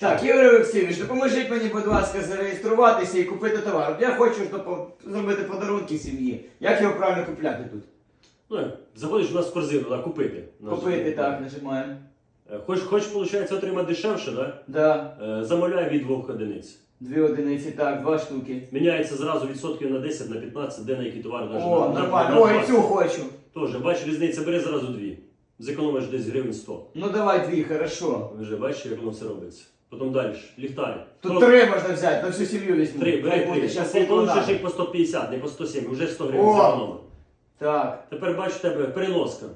Так, Ігор Олексійович, допоможіть мені, будь ласка, зареєструватися і купити товар. От Я хочу допо- зробити подарунки сім'ї. Як його правильно купляти тут? Ну, заходиш у нас в корзину, да, купити. Купити, так, нажимаємо. Е, Хоч, хоч, виходить, отримати дешевше, да? Да. Е, замовляй від двох одиниць. Дві одиниці, так, два штуки. Міняється зразу відсотків на 10, на 15, де на які товари навіть О, на, нормально. на, О, цю хочу. Тоже, бач, різниця, бери зразу дві. Зекономиш десь гривень 100. Ну давай дві, хорошо. Ви вже бачите, як воно все робиться. Потім далі, ліхтарі. Тут три можна взяти, на всю сім'ю візьму. Три, бери три. щас Зараз получиш їх по 150, не по 107, вже 100 гривень О! зекономив. Так. Тепер бачу в тебе переноска.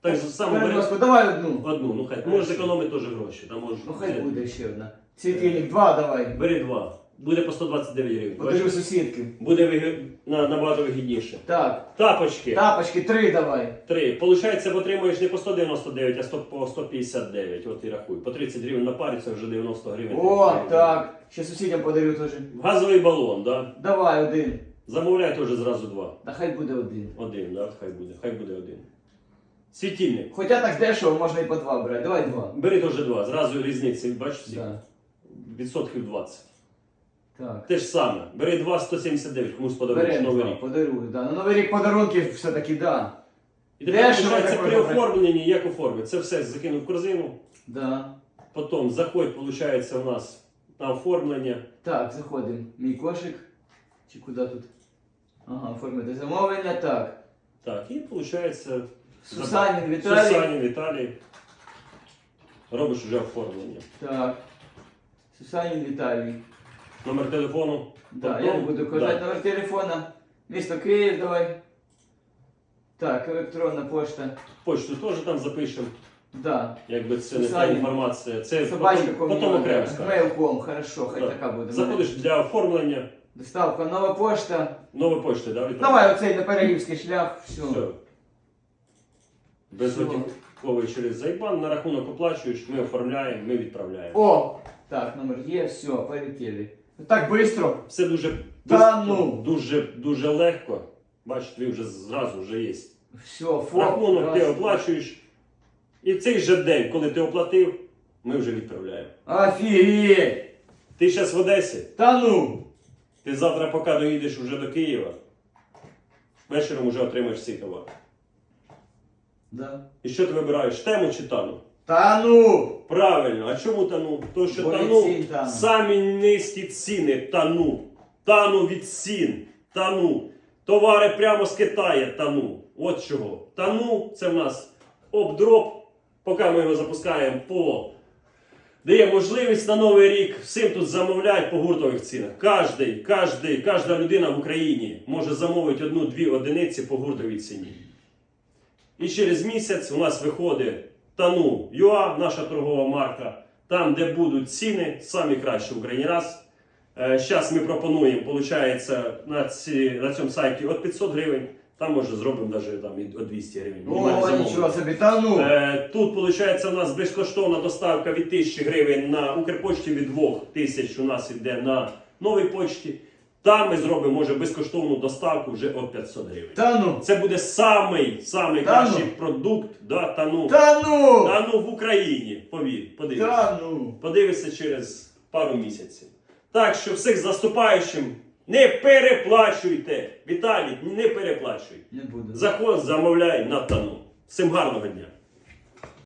Так само бери Переноску, давай одну. одну, ну хай. Можеш зекономити теж гроші. Там можеш Ну хай буде ще одна. Цвітильник, два давай. Бери два. Буде по 129 гривень. Бачиш? сусідки. Буде на, набагато вигідніше. Так. Тапочки. Тапочки, три давай. Три. Получається, отримуєш не по 199, а 100 по 159. От і рахуй. По 30 гривень на парі це вже 90 гривень. О, так. Ще сусідям подарю теж. Газовий балон, да? Давай один. Замовляй теж зразу два. Та хай буде один. Один, да? Хай буде. Хай буде один. Світильник. Хоча так дешево, можна і по два брати. Давай два. Бери теж два. Зразу різниці, бачиш всі? Да. Відсотків 20. Так. Те ж саме. Бери два 179, комусь подаруєш Беремо новий рік. подарую. Да. На Новий рік подарунки все-таки, да. І тепер Дешево виходить, при оформленні, як оформити? Це все закинув в корзину. Да. Потім заходь, виходить, у нас на оформлення. Так, заходимо. Мій кошик. Чи куди тут? Ага, оформити замовлення. Так. Так, і виходить. Сусанін Віталій. Сусанін Віталій. Робиш вже оформлення. Так. Сусанін Віталій. Номер телефону. Да, я не буду казати Да. номер телефона. Місто Київ, давай. Так, електронна пошта. Почту теж там запишемо. Да. Якби це не та інформація. Це Собачка потім, потім окремо скажемо. Мейлком, хорошо, хай Так. така буде. Заходиш для оформлення. Доставка, нова пошта. Нової почти, да, Віталій? Давай оцей на наперегівський шлях, все. Все. Безготівковий через Зайбан, на рахунок оплачуєш, ми оформляємо, ми відправляємо. О! Так, номер є, все, полетели. Так швидко. Все дуже, Та ну! дуже, дуже легко. Бачиш, твій вже зразу вже є. Все, фоп. Рахунок ти оплачуєш. І в цей же день, коли ти оплатив, ми вже відправляємо. Офігеть! Ти зараз в Одесі, Та ну! ти завтра, поки доїдеш вже до Києва, вечором вже отримаєш цей товар. Да. І що ти вибираєш? Тему чи тану? Та ну! Правильно, а чому тану? То що Бо тану, цін тану. самі низькі ціни тану. Тану від цін, тану. Товари прямо з Китаю тану. От чого. Тану це в нас обдроп, поки ми його запускаємо по. Дає можливість на новий рік всім тут замовляють по гуртових цінах. Кожний, кожний, кожна людина в Україні може замовити одну-дві одиниці по гуртовій ціні. І через місяць у нас виходить Тану ЮА, наша торгова марка, там, де будуть ціни, самі кращі в Україні раз. Зараз ми пропонуємо, виходить, на, ці, на цьому сайті від 500 гривень, там може зробимо навіть там, і від 200 гривень. О, нічого собі, та ну! Е, Тут виходить у нас безкоштовна доставка від 1000 гривень на Укрпочті від 2000 у нас йде на новій почті. Там ми зробимо може безкоштовну доставку вже від 500 гривень. Та ну! Це буде самий, самий Та кращий ну. продукт да, тану, Та ну! тану в Україні. Повір, подивишся. Та ну! Подивишся через пару місяців. Так що всіх з наступаючим не переплачуйте. Віталій, не переплачуй. Не буду. Заходь, замовляй на тану. Всім гарного дня.